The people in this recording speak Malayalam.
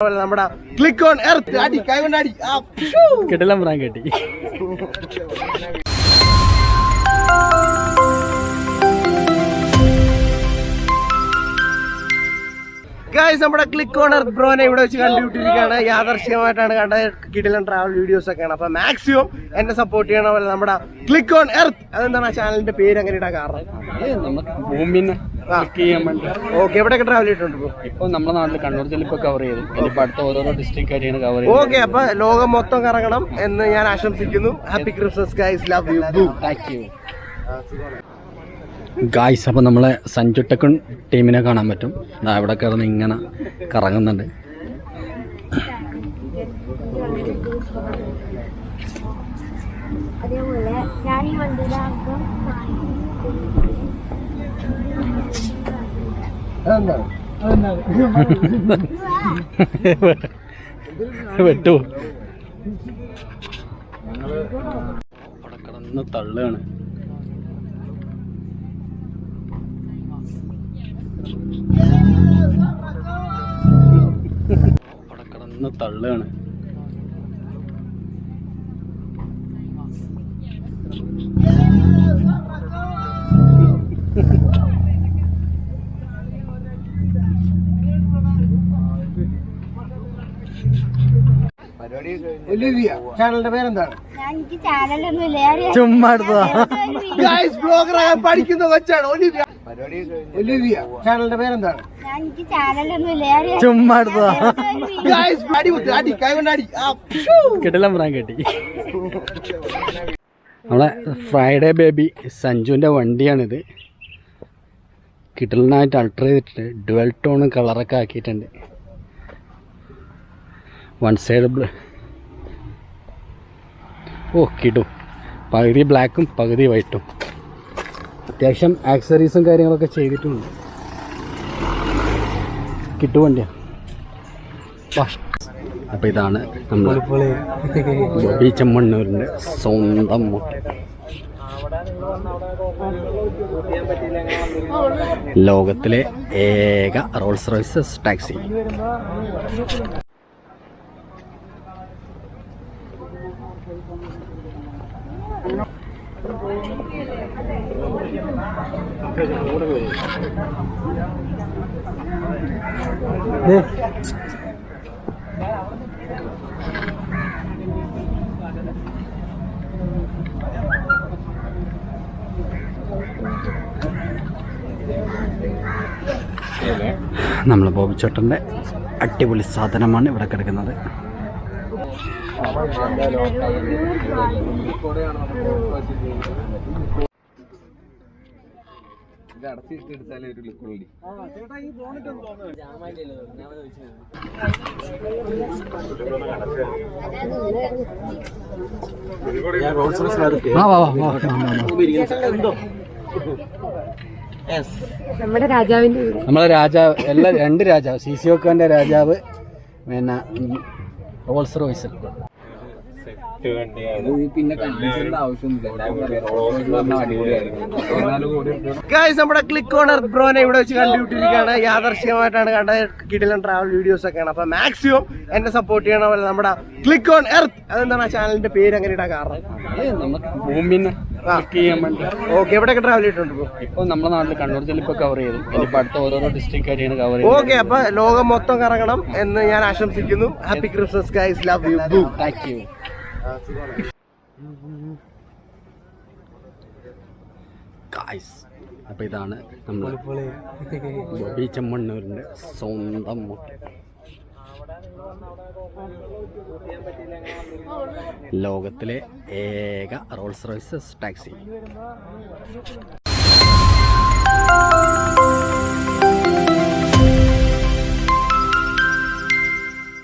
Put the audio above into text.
നമ്മുടെ ക്ലിക്ക് ഓൺ എർത്ത് അടി കൈ കൊണ്ട് അടി. കിടലം കെട്ടി. ഗായ്സ് നമ്മുടെ ക്ലിക്ക് ഓൺ എർത്ത് ബ്രോനെ ഇവിടെ വെച്ച് കണ്ടുപിട്ടിരിക്കുകയാണ് യാദർശികമായിട്ടാണ് കണ്ട കിടിലൻ ട്രാവൽ വീഡിയോസ് ഒക്കെയാണ്. അപ്പൊ മാക്സിമം എന്നെ സപ്പോർട്ട് ചെയ്യണ പോലെ നമ്മുടെ ക്ലിക്ക് ഓൺ എർത്ത് അതെന്താണ് ആ ചാനലിന്റെ പേര് അങ്ങനെ ഇടാൻ കാരണം? നമുക്ക് ഭൂമിന്ന് ചെയ്യാൻ വേണ്ടി. ഓക്കെ എവിടെയൊക്കെ ട്രാവൽ ചെയ്തിട്ടുണ്ട് ഇപ്പൊ നമ്മുടെ നാട്ടിൽ കണ്ണൂർ ജില്ല ഇപ്പൊ കവർ ചെയ്തു. ഇനിയിപ്പോ അടുത്ത ഓരോരോ ഡിസ്ട്രിക്റ്റ് ആയിട്ടാണ് കവർ ചെയ്തത്. ഓക്കെ അപ്പൊ ലോകം മൊത്തം കറങ്ങണം എന്ന് ഞാൻ ആശംസിക്കുന്നു. Happy Christmas guys love you boo thank you guys അപ്പോൾ നമ്മളെ സഞ്ചുട്ടക്കൺ ടീമിനെ കാണാൻ പറ്റും. അവിടെ ഇവിടെ കിടന്ന് ഇങ്ങനെ കറങ്ങുന്നുണ്ട്. അതേപോലെ ഞാൻ ഈ വണ്ടിയുടെ അകം വെട്ടു. അവിടെ കിടന്ന് അവിടെ കിടന്ന് തള്ളുകയാണ്. ഒലിവിയ ചാനലിന്റെ പേരെന്താണ്? ചുമ്മാ ബ്ലോഗർ ആകാൻ പഠിക്കുന്ന കൊച്ചാണ് ഒലിവിയ. ഒലിവിയ. ചാനലിന്റെ പേരെന്താണ്? ചുമ്മാ. കിടലം പ്രാൻ കെട്ടി. നമ്മളെ ഫ്രൈഡേ ബേബി സഞ്ജുവിന്റെ വണ്ടിയാണിത്. കിടലിനായിട്ട് അൾട്ടർ ചെയ്തിട്ടുണ്ട്. ഡുവൽ ടോൺ കളറൊക്കെ ആക്കിയിട്ടുണ്ട്. വൺ സൈഡ് ഓ കിടും. പകുതി ബ്ലാക്കും പകുതി വൈറ്റും. അത്യാവശ്യം ആക്സറീസും കാര്യങ്ങളൊക്കെ ചെയ്തിട്ടുണ്ട്. കിട്ടു വണ്ടിയാണ് അപ്പോൾ ഇതാണ് നമ്മൾ ബോബി ചെമ്മണ്ണൂരിന്റെ സ്വന്തം ലോകത്തിലെ ഏക റോൾസ് റോയ്സ് ടാക്സി. നമ്മൾ ബോബിച്ചോട്ടന്റെ ചേട്ടന്റെ അടിപൊളി സാധനമാണ് ഇവിടെ കിടക്കുന്നത്. വാ വാ നമ്മുടെ രാജാവിന്റെ നമ്മളെ രാജാവ് എല്ലാ രണ്ട് രാജാവ് സി സി ഒക്കെ രാജാവ് പിന്നെ റോൾസ് റോയ്സ് ഗൈസ് നമ്മുടെ ക്ലിക്ക് ഓൺ എർത്ത് ബ്രോനെ ഇവിടെ വെച്ച് കണ്ടുപിട്ടിരിക്കുകയാണ് യാദർശികമായിട്ടാണ് കണ്ട കിടിലൻ ട്രാവൽ വീഡിയോസ് ഒക്കെയാണ്. അപ്പൊ മാക്സിമം എന്നെ സപ്പോർട്ട് ചെയ്യണ പോലെ നമ്മുടെ ക്ലിക്ക് ഓൺ എർത്ത് അതെന്താണ് ആ ചാനലിന്റെ പേര് അങ്ങനെ ഇടാൻ കാരണം? നമുക്ക് ഭൂമിന്ന് ക്ലിക്ക് ചെയ്യാൻ വേണ്ടി. ഓക്കെ എവിടെയൊക്കെ ട്രാവൽ ചെയ്തിട്ടുണ്ട് ഇപ്പൊ നമ്മുടെ നാട്ടിൽ കണ്ണൂർ ജില്ല ഇപ്പൊ കവർ ചെയ്തു. ഇപ്പൊ അടുത്ത ഓരോരോ ഡിസ്ട്രിക്റ്റ് ആയിട്ടാണ് കവർ ചെയ്തത് ഓക്കെ അപ്പൊ ലോകം മൊത്തം കറങ്ങണം എന്ന് ഞാൻ ആശംസിക്കുന്നു. Happy Christmas guys love you boo thank you guys അപ്പം ഇതാണ് നമ്മൾ ബോബി ചെമ്മണ്ണൂരിന്റെ സ്വന്തം മുട്ട. ലോകത്തിലെ ഏക റോൾസ് റോയ്സ് ടാക്സി.